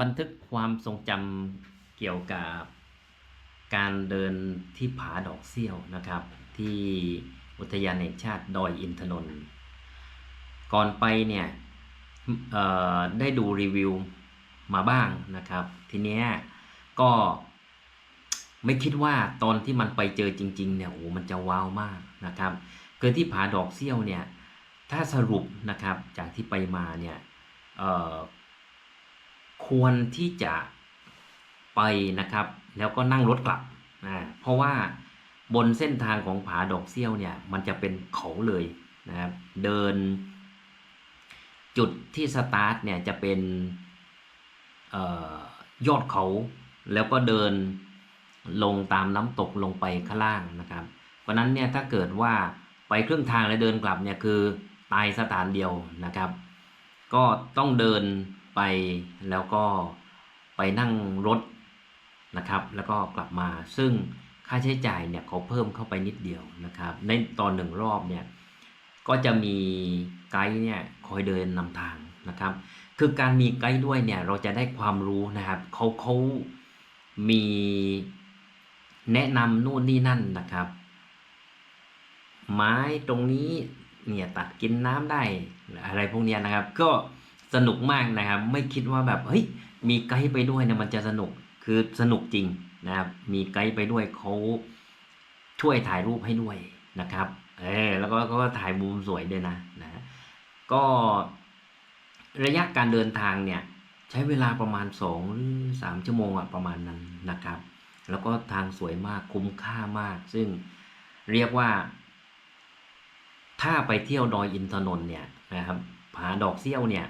บันทึกความทรงจำเกี่ยวกับการเดินที่ผาดอกเซี่ยวนะครับ ที่อุทยานแห่งชาติดอยอินทนนท์ก่อนไปเนี่ยได้ดูรีวิวมาบ้างนะครับ ทีเนี้ยก็ไม่คิดว่าตอนที่มันไปเจอจริง ๆ เนี่ยโอ้มันจะว้าวมากนะครับคือที่ผาดอกเซี่ยวเนี่ยถ้าสรุปนะครับจากที่ไปมาเนี่ย ควรที่จะไปนะครับ แล้วก็นั่งรถกลับอ่าเพราะว่าบนเส้นทางของผาดอกเซี่ยวเนี่ยมันจะเป็นเขาเลยนะครับเดิน จุดที่สตาร์ทเนี่ยจะเป็นออยอดเขาแล้วก็เดินลงตามน้ำตกลงไปข้างล่างนะครับ เพราะฉะนั้นเนี่ยถ้าเกิดว่าไปครึ่งทางแล้วเดินกลับเนี่ยคือตายสถานเดียวนะครับ ก็ต้องเดิน ไปแล้วก็ไปนั่งรถนะครับ แล้วก็กลับมาซึ่งค่าใช้จ่ายเนี่ยเขาเพิ่มเข้าไปนิดเดียวนะครับ ในตอนหนึ่งรอบเนี่ยก็จะมีไกด์เนี่ยคอยเดินนำทางนะครับ คือการมีไกด์ด้วยเนี่ยเราจะได้ความรู้นะครับเขาเขามีแนะนำนู่นนี่นั่นนะครับ ไม้ตรงนี้เนี่ยตัดกินน้ำได้อะไรพวกนี้นะครับ ก็ สนุกมากนะครับ ไม่คิดว่าแบบเฮ้ยมีไกด์ไปด้วยเนี่ยมันจะสนุกคือสนุกจริงนะครับมีไกด์ไปด้วยเขาช่วยถ่ายรูปให้ด้วยนะครับเออแล้วก็ก็ถ่ายมุมสวยด้วยนะนะก็ระยะการเดินทางเนี่ยใช้เวลาประมาณสองหรือสามชั่วโมงอะประมาณนั้นนะครับ แล้วก็ทางสวยมากคุ้มค่ามาก ซึ่งเรียกว่า ถ้าไปเที่ยวดอยอินทนนท์เนี่ยนะครับผาดอกเซี่ยวเนี่ย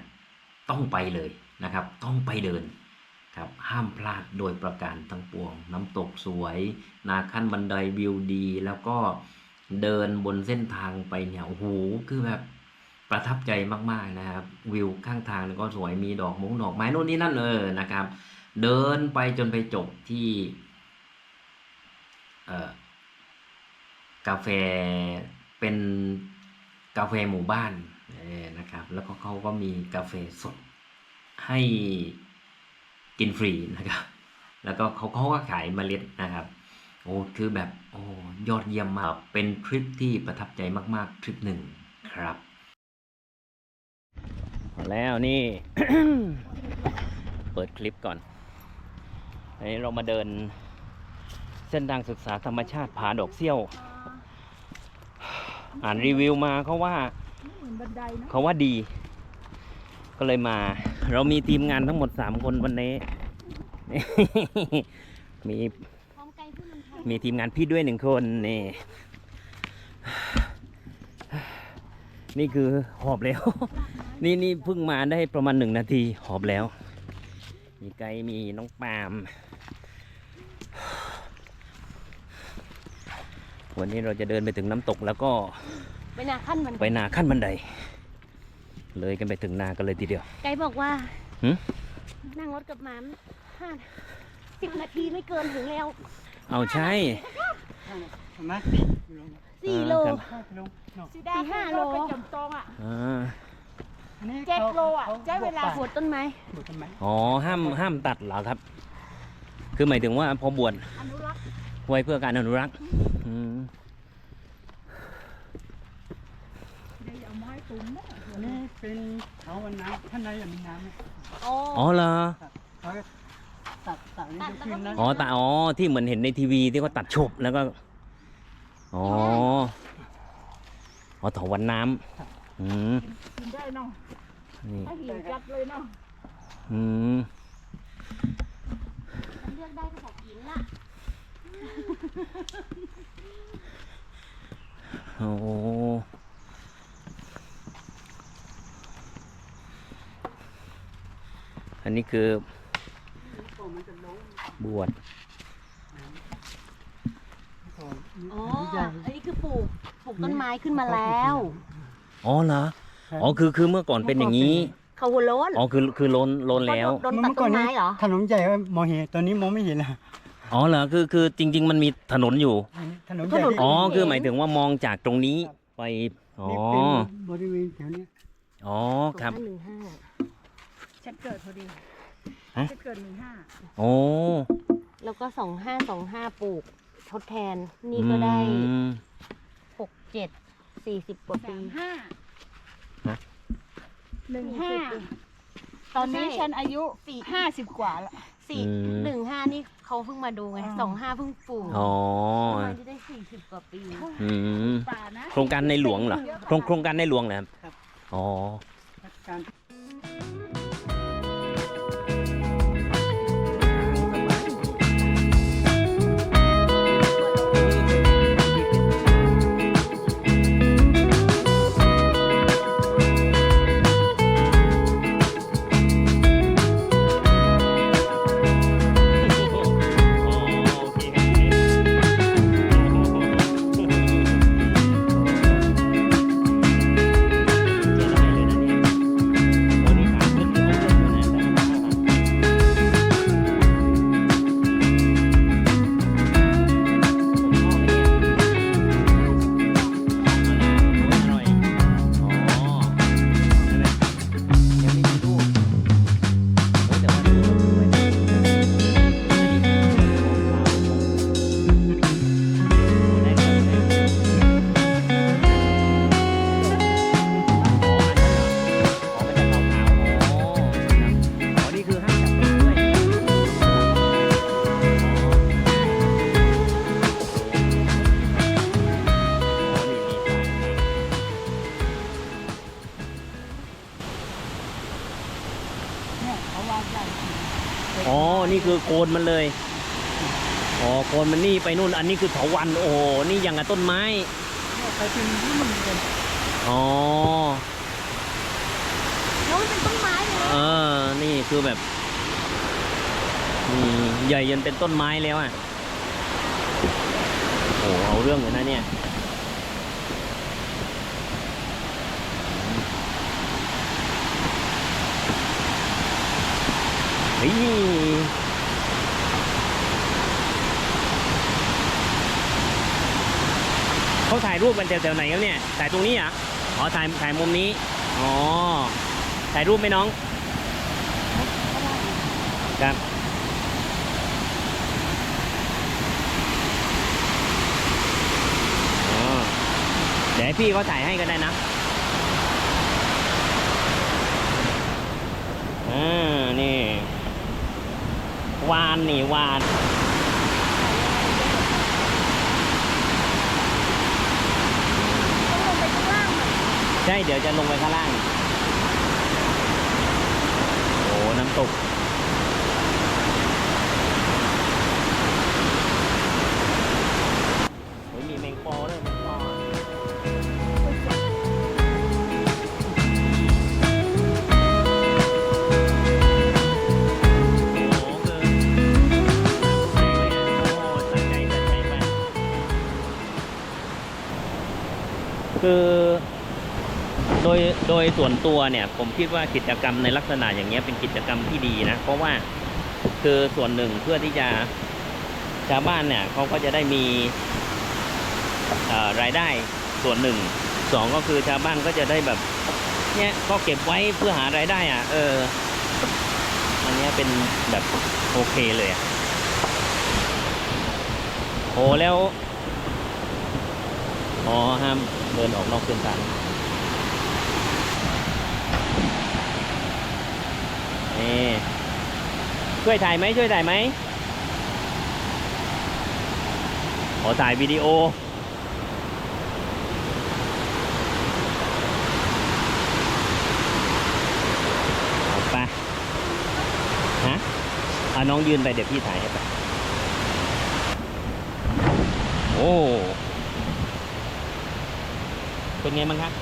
ต้องไปเลยนะครับ ต้องไปเดินครับห้ามพลาดโดยประการทั้งปวง น้ำตกสวย นาขั้นบันไดวิวดี แล้วก็เดินบนเส้นทางไปเนี่ยโอ้โหคือแบบประทับใจมากๆนะครับ วิวข้างทางก็สวยมีดอกมงดอกไม้โน่นนี่นั่นเออนะครับ เดินไปจนไปจบที่กาแฟเป็นกาแฟหมู่บ้าน นะครับ แล้วก็เขาก็มีกาแฟสดให้กินฟรีนะครับ แล้วก็เขาเขาก็ขายเมล็ดนะครับ โอ้ คือแบบ โอ้ ยอดเยี่ยมมาก เป็นทริปที่ประทับใจมาก ๆ ทริปหนึ่งครับแล้วนี่ เปิดคลิปก่อนอันนี้เรามาเดินเส้นทางศึกษาธรรมชาติผาดอกเซี่ยว อ่านรีวิวมาเขาว่า เหมือนบันไดนะเขาว่าดี ก็เลยมา เรามีทีมงานทั้งหมดสามคนวันนี้ มีพร้อมไกลที่มันทำมีทีมงานพี่ด้วยหนึ่งคนนี่ นี่คือหอบแล้ว นี่นี่เพิ่งมาได้ประมาณหนึ่งนาทีหอบแล้ว มีไกด์มีน้องปาล์มวันนี้เราจะเดินไปถึงน้ำตกแล้วก็ ไปนาขั้นมันไปนาขั้นบันได เลยกันไปถึงนากันเลยทีเดียว ไกด์บอกว่าหึนั่งรถกับหมามห้าสิบนาทีไม่เกินถึงแล้วเอาใช่มาสี่กิโลสี่โลครับห้ากิโลเนาะ สีดาสี่ห้าโลไปจำตองอะอ่าอันนี้เจ็ดโลอะขใช้เวลาขปวดต้นไม้ปลูกต้นไม้อ๋อห้ามห้ามตัดเหรอครับ คือหมายถึงว่าพอบวชอนุรักษ์ไว้เพื่อการอนุรักษ์อืม เดี๋ยวเอาไม้ตุ้มนะอันนี้เป็นเขาวันน้ำข้างในอะมีน้ำไหมอ๋ออ๋อเหรอเขาก็ตัดตัดนี่ตัดก็ขึ้นแล้นะวก็อ๋อตาอ๋อที่เหมือนเห็นในทีวีที่เขาตัดฉบแล้วก็อ๋ออ๋อถอวันน้ำอืมกินได้เนาะนี่ถ้าหิวจัดเลยเนาะอืมมันเลือกได้ก็บอกกินละโอ้ อันนี้คือมันจะล้มบวชก่อนอ๋ออันนี้ใหญ่อันนี้คือปลูกปลูกต้นไม้ขึ้นมาแล้ว อ๋อเหรอ อ๋อ คือคือเมื่อก่อนเป็นอย่างนี้ เขาหัวโล้นอ๋อ คือคือโลนโลนแล้วโดนตัดต้นไม้เหรอ ถนนใหญ่มองเห็น ตอนนี้มองไม่เห็นละอ๋อเหรอ คือคือจริง ๆ มันมีถนนอยู่อันนี้ถนนใหญ่ที่อ๋อ คือหมายถึงว่ามองจากตรงนี้ไป อ๋อนี่เป็นบริเวณแถวเนี้ยอ๋อ ครับห้าหนึ่งห้า ฉันเกิดพอดีอฮะจะเกิดหนึ่งห้าโอ้แล้วก็สองห้าสองห้าปลูกทดแทน นี่ก็ได้อืม หกเจ็ดสี่สิบกว่าสาปี มห้าฮะ หนึ่งห้าตอนนี้ใช่ฉันอายุห้าสิบกว่าละสี่อืม หนึ่งห้านี่เขาเพิ่งมาดูไงอ๋อสองห้าเพิ่งปลูกอ๋อประมาณที่ได้สี่สิบกว่าปี อืมป่านะ โครงการในหลวงเหรอโครงโครงการในหลวงเหรอครับครับอ๋อ การ นี่คือโคนมันเลยอ๋อโคนมันนี่ไปนู่น อันนี้คือเถาวันโอ้โหนี่ยังกับต้นไม้เนี่ยไปถึงที่มันเป็นอ๋อแล้วมันเป็นต้นไม้เลยเออ นี่คือแบบนี่ใหญ่จนเป็นต้นไม้แล้วอะโอ้เอาเรื่องอยู่นะเนี่ยเฮ้ย เขาถ่ายรูปกันแถวๆไหนครับเนี่ยถ่ายตรงนี้อะอ๋อถ่ายถ่ายมุมนี้อ๋อถ่ายรูปไหมน้องครับเดี๋ยวให้พี่เขาถ่ายให้ก็ได้นะอ่านี่วานนี่วาน ต้องลงไปข้างล่างหน่อย ใช่เดี๋ยวจะลงไปข้างล่าง โอ้ น้ำตก โดยโดยส่วนตัวเนี่ยผมคิดว่ากิจกรรมในลักษณะอย่างเงี้ยเป็นกิจกรรมที่ดีนะ เพราะว่าคือส่วนหนึ่งเพื่อที่จะชาวบ้านเนี่ยเขาก็จะได้มีรายได้ส่วนหนึ่งสองก็คือชาวบ้านก็จะได้แบบเนี่ยก็เก็บไว้เพื่อหารายได้อะ เอออันนี้เป็นแบบโอเคเลยอะโอ้แล้วอ๋อห้ามเดินออกนอกเส้นทาง นี่ช่วยถ่ายไหมช่วยถ่ายไหมขอถ่ายวิดีโอ เอาไปฮะเอาน้องยืนไปเดี๋ยวพี่ถ่ายให้ไป โอ้เป็นไงบ้งครับ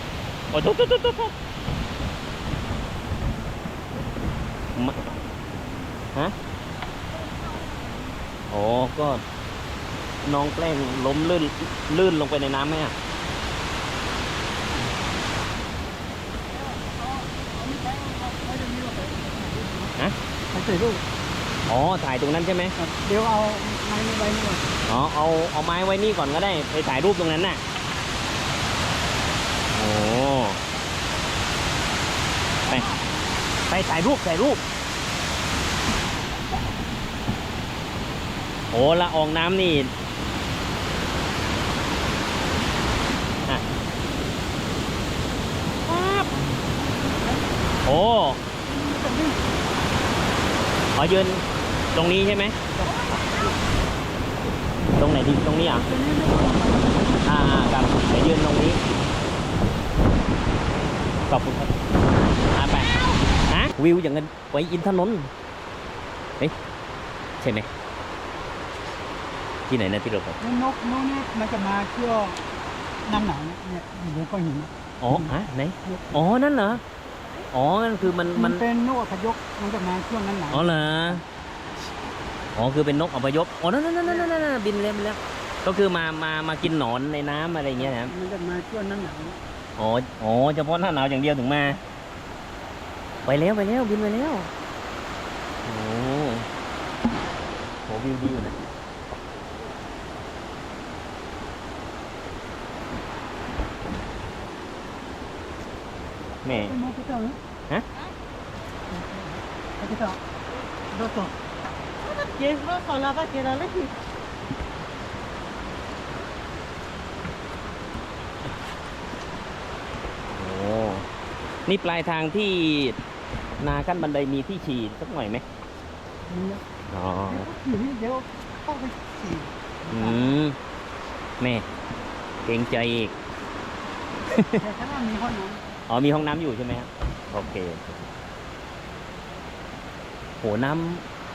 โอ้ทุบทุบทุบทุบ มะ ฮะโอ้ก็น้องแกล้งล้มลื่นลื่นลงไปในน้ำไหมอะไปถ่ายรูปอ๋อ ถ่ายตรงนั้นใช่ไหมครับเดี๋ยวเอาไม้ไว้นี่ก่อนอ๋อ เอาเอาไม้ไว้นี่ก่อนก็ได้ ไปถ่ายรูปตรงนั้นน่ะ โอ้ ไปไป ถ่ายรูปถ่ายรูปโอ้ละอองน้ำนี่ะปั๊บโอ้อ๋อยืนตรงนี้ใช่ไหม ตรงไหนดี ตรงนี้อะ อ่าๆครับไปยืนตรงนี้ ขอบคุณครับอ่าไปะ วิวอย่างเงินไว้อินทนนท์เฮ้ยใช่ไหมที่ไหนนะที่เราไปแล้วนกนกเนี่ยมันจะมาช่วงน้ำหนาวเนี่ยเนี่ยอยู่บนก้อนหิน อ๋อฮะไหนอ๋อนั่นเหรออ๋อนั่นคือมันมัมันนเป็นนกอพยพมันจะมาช่วงน้ำหนาวอ๋อเหรออ๋อคือเป็นนกอพยพอ๋อนั่นนั่นนั่นนั่นนั่นบินแล้วบินแล้ว ก็คือมามามากินหนอนในน้ำอะไรอย่างเงี้ยนะครับมันจะมาช่วงน้ำหนาวอ๋ออ๋อเฉพาะหน้าหนาวอย่างเดียวถึงมา ไปแล้วไปแล้วบินไปแล้วโอ้โหวิวดีอยู่นะแม่นกกระเจ้าฮะกระเจ้าโดดตัวเจ๊ก็ขอลาไปเจ๊แล้วเลยโอ้นี่ปลายทางที่ นาขั้นบันไดมีที่ฉีดสักหน่อยไหมนี่อ๋ออยู่นี่เดี๋ยวเข้าไปฉี่อืมแม่เกรงใจอีกแต่ข้างล่างมีห้องน้อ๋อมีห้องน้ำอยู่ใช่ไหมครับโอเคโหน้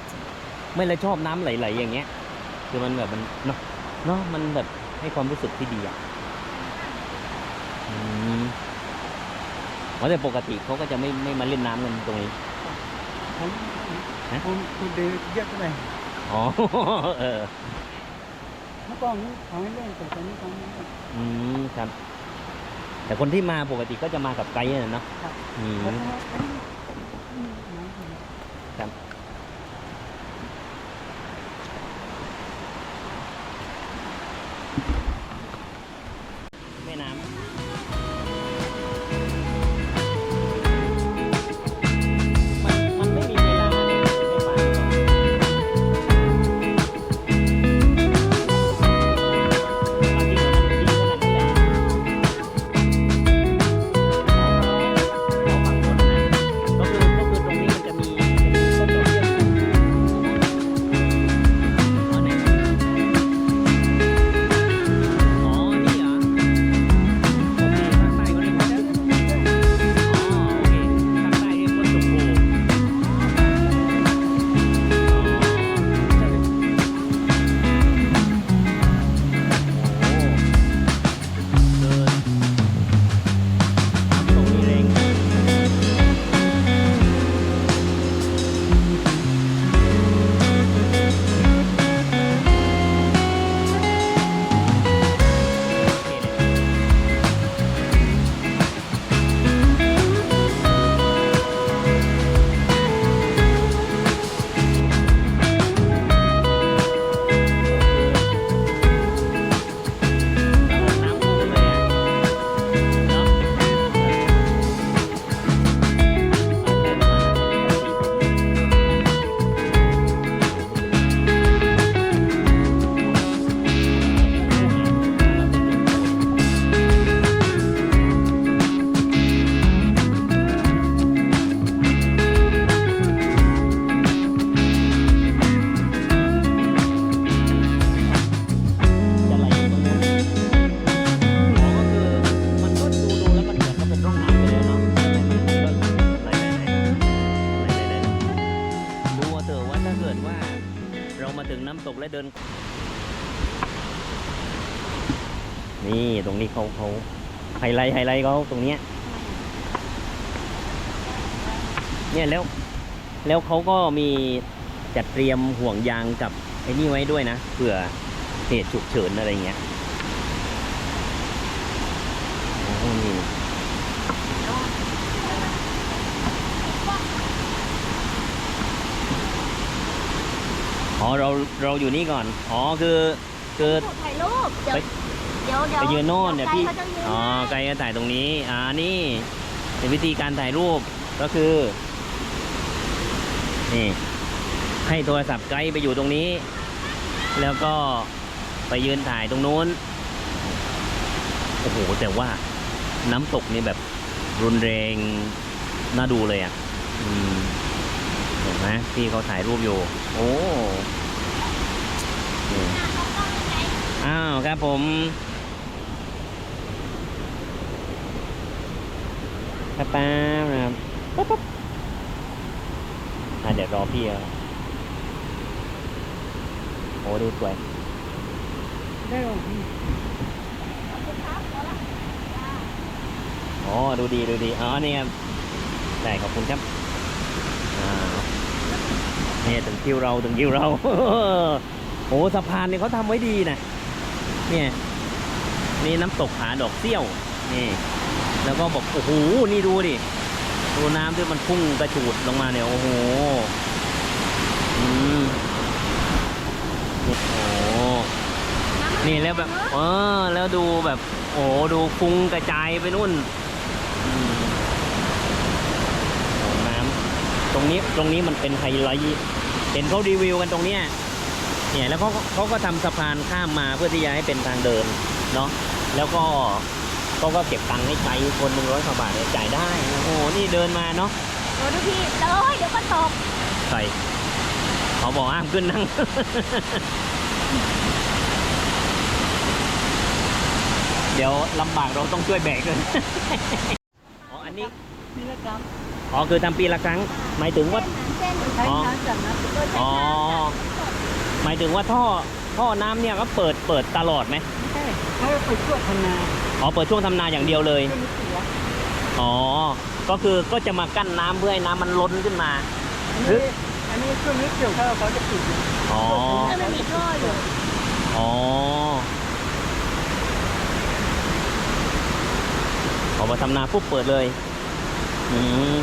ำไม่เลยชอบน้ำไหลๆอย่างเงี้ย คือมันแบบมันเนาะเนาะมันแบบให้ความรู้สึกที่ดีอะอืม อ๋อแต่ปกติเขาก็จะไม่ไม่มาเล่นน้ำกันตรงนี้ำผมฮะ ผมผมเดินเยอะไปอ๋อ เออ เมื่อก่อนนี้เขาไม่เล่นแต่ตอนนี้เขาไม่เล่น อืมครับ แต่คนที่มาปกติก็จะมากับไกด์น่ะเนาะครับ อืม แล้วก็ ลท์ไฮไลท์เขาตรงเนี้ย เนี่ยแล้ว แล้วเขาก็มีจัดเตรียมห่วงยางกับไอ้นี่ไว้ด้วยนะเผื่อเหตุฉุกเฉินอะไรเงี้ยโอ้โหนี่อ๋อเราเราอยู่นี่ก่อน อ๋อคือคือถ่ายรูปเดี๋ยวไป เดี๋ยวเดี๋ยวไปยืนโน่นเดี๋ยวพี่ไกด์เขาจะยืนอ๋อไกด์ก็ถ่ายตรงนี้ อ่า นี่เป็นวิธีการถ่ายรูปก็คือ นี่ ให้โทรศัพท์ไกด์ไปอยู่ตรงนี้ แล้วก็ไปยืนถ่ายตรงนู้น โอ้โห แต่ว่าน้ำตกนี่แบบรุนแรงน่าดูเลยอะ อืมเห็นไหมพี่เขาถ่ายรูปอยู่ โอ้นี่อ้าวครับผม แป๊บๆนะครับปุ๊บปุ๊บอะเดี๋ยวรอพี่เอาโอ้ดูสวยได้หรอพี่อ๋อดูดีดูดีอ๋อนี่ครับได้ขอบคุณครับอ่าเนี่ยถึงคิวเราถึงคิวเราโอ้สะพานเนี่ยเขาทำไว้ดีนะเนี่ยนี่น้ำตกผาดอกเซี่ยวนี่ แล้วก็บอกโอ้โหนี่ดูดิดูน้ำที่มันพุ่งกระฉูดลงมาเนี่ยโอ้โหอืมนี่โอ้โหนี่แล้วแบบ เออ แล้วดูแบบ โอ้โหดูฟุ้งกระจายไปนู่นอืมโอ้น้ำตรงนี้ตรงนี้มันเป็นไฮไลท์เห็นเขารีวิวกันตรงเนี้ยเนี่ยแล้วเขาเขาก็ทำสะพานข้ามมาเพื่อที่จะให้เป็นทางเดินเนาะแล้วก็ เขาก็เก็บตังค์ให้ใจคนหนึ่งร้อยกว่าบาทเนี่ยจ่ายได้โอ้โหนี่เดินมาเนาะโอ้ดูพี่เลยเดี๋ยวก็ตกใส่เขาบอกห้ามขึ้นนั่ง เดี๋ยวลำบากเราต้องช่วยแบกเลยอ๋ออันนี้นี่ละครับอ๋อคือทำปีละครั้ง หมายถึงว่า เส้นใช้น้ำจากน้ำโดยใช้อ๋อหมายถึงว่าท่อ ท่อน้ำเนี่ยก็เปิดเปิดตลอดไหมใช่เขาไปช่วยทำนาอ๋อเปิดช่วงทำนาอย่างเดียวเลยช่วยนิดเดียวอ๋อ ก็คือก็จะมากั้นน้ำเพื่อให้น้ำมันล้นขึ้นมา อันนี้อันนี้ช่วงนี้เกี่ยวข้าวเขาจะปิดอยู่อ๋อ ถ้ามันมีท่ออยู่อ๋อพอมาทำนาปุ๊บเปิดเลย อืม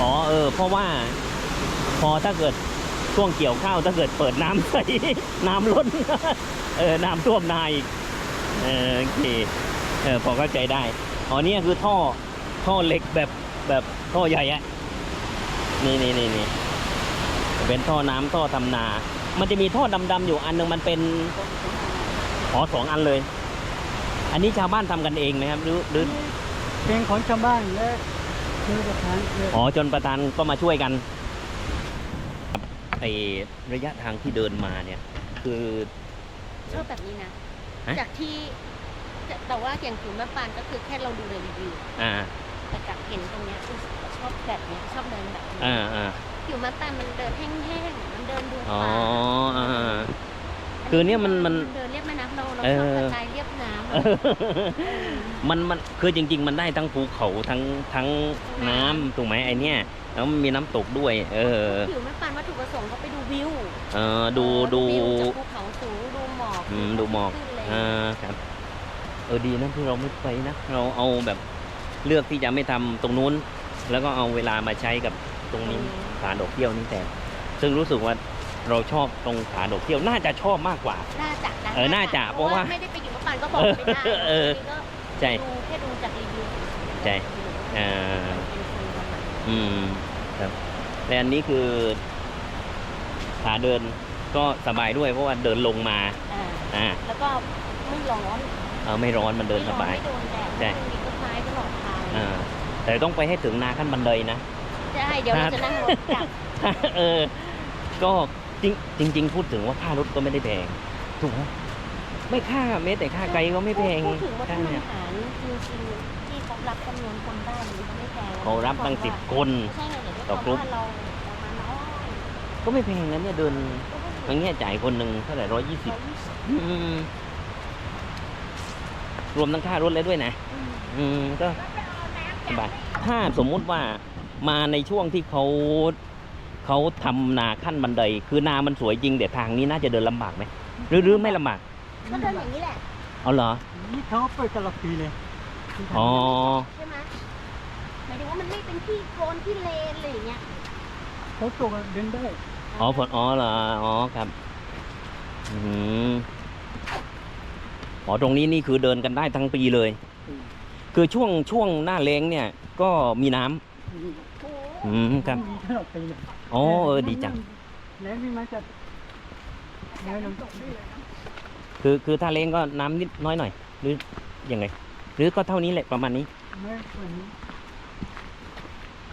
อ๋อเออ เพราะว่า พอถ้าเกิด ช่วงเกี่ยวข้าวถ้าเกิดเปิดน้ำใส่น้ำล้นเออน้ำท่วมนาอีกเออโอเคเออพอเข้าใจได้อ๋อเนี่ยคือท่อท่อเหล็กแบบแบบท่อใหญ่อะนี่นี่นี่นี่เป็นท่อน้ำท่อทำนา มันจะมีท่อดำๆอยู่อันหนึงมันเป็นอ๋อสองอันเลย อันนี้ชาวบ้านทำกันเองไหมครับหรือหรือเป็นของชาวบ้านและคือประธานเอออ๋อจนประธานก็มาช่วยกัน ไอระยะทางที่เดินมาเนี่ย คือ ชอบแบบนี้นะ ฮะ จากที่จะแต่ว่าอย่างผิวแม่ปานก็คือแค่เราดูในรีวิว À, อ่าแต่จากเห็นตรงเนี้ยคือชอบแบบเนี้ยชอบเดินแบบนี้อ่าอ่าผิวแม่ปานมันเดินแห้งๆมันเดินดูอ๋อป่าอ่าอ่าคือเนี่ยมันมัน เดิน เรียบแม่น้ำเราเราเอชออบกระจายเรียบน้ำอะมันมันคือจริง ๆ มันได้ทั้งภูเขาทั้งทั้งน้ำถูกไหมไอเนี้ยแล้วมันมีน้ำตกด้วย เออผิวแม่ปานวัตถุประสงค์ก็ไปดูวิวเออดูดูวิวจากภูเขาสูงดูหมอกอืมดูหมอกขึ้นเลยอ่าครับเออดีนะที่เราไม่ไปนะเราเอาแบบเลือกที่จะไม่ทำตรงนู้น แล้วก็เอาเวลามาใช้กับตรงนี้ผาดอกเที่ยวนี่แต่ ซึ่งรู้สึกว่า เราชอบตรงผาดอกเที่ยวน่าจะชอบมากกว่า น่าจะนะเออน่าจะเพราะว่าไม่ได้ไปอยู่แม่ปานก็บอกไม่ได้เออนี่ก็ใช่ดูแค่ดูจากรีวิวใช่อ่าเป็นฟิลประมาณนั้นอืมครับและอันนี้คือขาเดินก็สบายด้วยเพราะว่าเดินลงมาอ่าอ่าแล้วก็ไม่ร้อนเออไม่ร้อนมันเดินสบายไม่โดนแดดใช่ไม่มีต้นไม้ตลอดทางอ่าแต่ต้องไปให้ถึงนาขั้นบันไดนะใช่เดี๋ยวเราจะนั่งรถกลับเออก็ จริงจริง ๆ พูดถึงว่าค่ารถก็ไม่ได้แพงถูกไหมไม่ค่าแม้แต่ค่าไกลก็ไม่แพงพูดถึงวัฒค่านเนี่ยอาหารจริงๆที่เขารับจำนวนคนได้นี่เขาไม่แพงเขารับตั้งสิบคน ใช่ไงเดี๋ยวด้วยต่อความกรุ๊ปว่าเราเรามาน้อยก็ไม่แพงนะเนี่ยเดินอย่างเงี้ยจ่ายคนหนึ่งเท่าไหร่ร้อยยี่สิบรวมทั้งค่ารถเลยด้วยนะอืมก็สบายถ้าสมมุติว่ามาในช่วงที่เขา เขาทำนาขั้นบันได คือนามันสวยจริงแต่ทางนี้น่าจะเดินลำบากไหมหรือหรือไม่ลำบากก็เดินอย่างนี้แหละเอาเหรอนี่เขาเปิดตลอดปีเลยที่ทำอ๋อใช่ไหมหมายถึงว่ามันไม่เป็นที่โคลนที่เลนอะไรอย่างเงี้ยเขาตกเดินได้อ๋อผลอ๋อเหรออ๋อครับอืมอ๋อตรงนี้นี่คือเดินกันได้ทั้งปีเลย คือช่วงช่วงหน้าแล้งเนี่ย ก็มีน้ำโอ้อืมครับมีตลอดปีเลยอ๋อเออดีจัง แล้วมีมาจากน้อยลงคือคือถ้าเล้งก็น้ำนิดน้อยหน่อย หรือยังไง หรือก็เท่านี้แหละประมาณนี้น้อยกว่านี้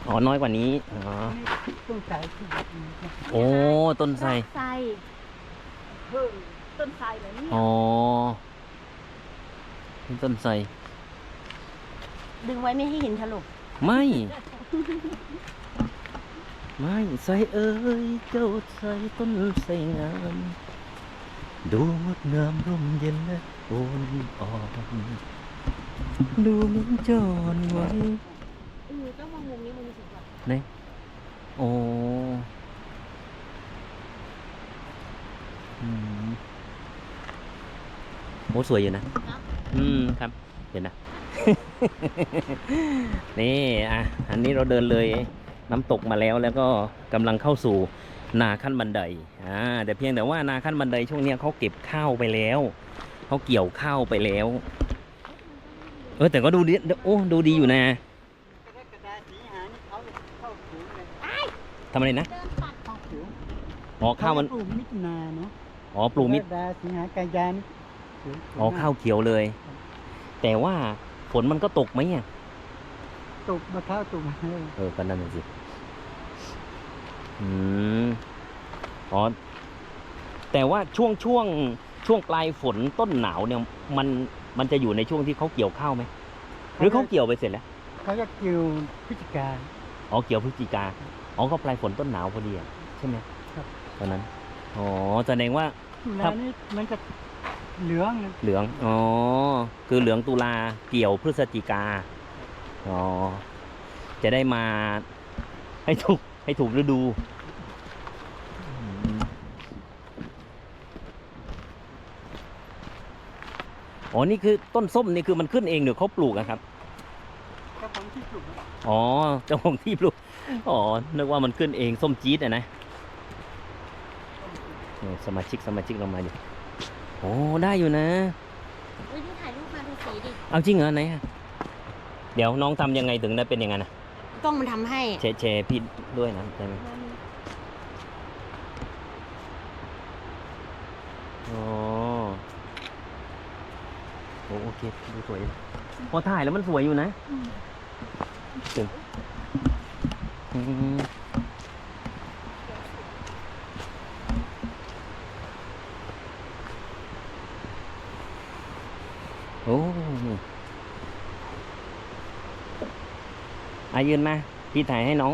อ๋อน้อยกว่านี้ อ๋อนี่ต้นสายที่แบบนี้ครับโอ้ต้นไทรไทรเพิ่งต้นไทรเหรอเนี่ยอ๋อนี่ต้นไทรดึงไว้ไม่ให้หินถล่มไม่ ไม่ใส่เอ้ยเจ้าใส่ต้นใส่งาม ดูงดงามร่มเย็นและโอนอ่อนดูเหมือนจอนไว้เออต้องมองมุมนี้มุมนี้สุดกว่านี่โอ้อืมโอ้สวยอยู่นะ อืมครับเห็นนะ นี่ อะ อันนี้เราเดินเลย น้ำตกมาแล้วแล้วก็กำลังเข้าสู่นาขั้นบันไดอ่าแต่เพียงแต่ว่านาขั้นบันไดช่วงเนี้ยเขาเก็บข้าวไปแล้วเขาเกี่ยวข้าวไปแล้ว เออแต่ก็ดูดีโอ้ดูดีอยู่นะกระดาษสีหานี่เขาเข้าสูงเลยทำอะไรนะเดินตัดเข้าสูงอ๋อข้าวมันปลูกมิถุนาเนาะอ๋อปลูกมิดกระดาษสีหากันยานี่สูงอ๋อข้าวเขียวเลย แต่ว่าฝนมันก็ตกไหมอะ ตกมะพร้าวตกมาเลยเออก็นั่นน่ะสิอืมอ๋อแต่ว่าช่วงช่วงช่วงปลายฝนต้นหนาวเนี่ย มันมันจะอยู่ในช่วงที่เขาเกี่ยวข้าวไหมหรือเขาเกี่ยวไปเสร็จแล้วเขาจะเกี่ยวพฤศจิกาอ๋อเกี่ยวพฤศจิกาอ๋อก็ปลายฝนต้นหนาวพอดีอะใช่ไหมครับตอนนั้นอ๋อแสดงว่าตุครัลาบนี่มันจะเหลืองเลยเหลืองอ๋อคือเหลืองตุลาเกี่ยวพฤศจิกา อ๋อ จะได้มาให้ถูกให้ถูกฤดูอืมอ๋อ นี่คือต้นส้มนี่คือมันขึ้นเองหรือเขาปลูกอะครับเจ้าของที่ปลูกอ๋อ เจ้าของที่ปลูก อ๋อ นึกว่ามันขึ้นเองส้มจี๊ดอะนะนี่สมาชิกสมาชิกเรามาอยู่โอ้ ได้อยู่นะอุ้ยนี่ถ่ายรูปมาดูสีดิ เอาจริงเหรอไหนอะ เดี๋ยวน้องทำยังไงถึงได้เป็นอย่างนั้นนะกล้องมันทำให้แชร์แชร์พี่ด้วยนะใช่ไหมอ๋อโอ้โอเคดูสวยอยู่พอถ่ายแล้วมันสวยอยู่นะถึงอืมโอ้นี่อา ยืนมา พี่ถ่ายให้น้อง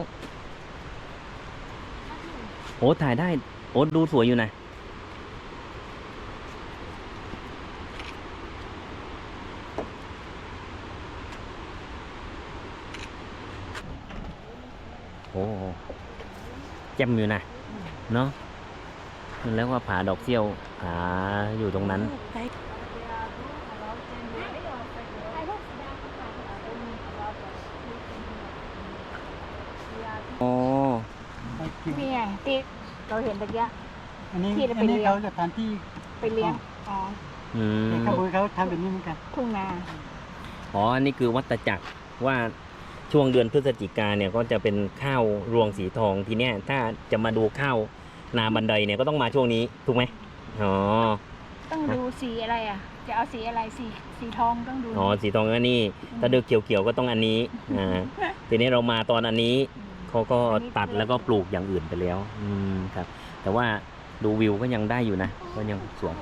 โอ้ถ่ายได้ โอ้ดูสวยอยู่นะ โอ้แจ่มอยู่นะ เนาะ แล้วว่าผาดอกเซี่ยวผาอยู่ตรงนั้น อ๋อ ไปเกี่ยว นี่ไงที่ เราเห็นตะกี้อันนี้ที่เราไปอันนี้เลี้ยง เขาสถานที่ไปเลี้ยง อ๋อ อืมในขบวนเขาทำแบบนี้เหมือนกันทุ่งนา อ๋อ อันนี้คือวัตจักรว่าช่วงเดือนพฤศจิกาเนี่ยก็จะเป็นข้าวรวงสีทองทีเนี้ยถ้าจะมาดูข้าวนาบันไดเนี่ยก็ต้องมาช่วงนี้ถูกไหมอ๋อ ต้องดูสีอะไรอะ จะเอาสีอะไร สี สีทองต้องดู อ๋อ สีทองอันนี้ ถ้าเดือเขียวๆก็ต้องอันนี้ อ่า ทีนี้เรามาตอนอันนี้ เขาก็ตัดแล้วก็ปลูกอย่างอื่นไปแล้ว อืมครับ แต่ว่าดูวิวก็ยังได้อยู่นะก็ยังสวย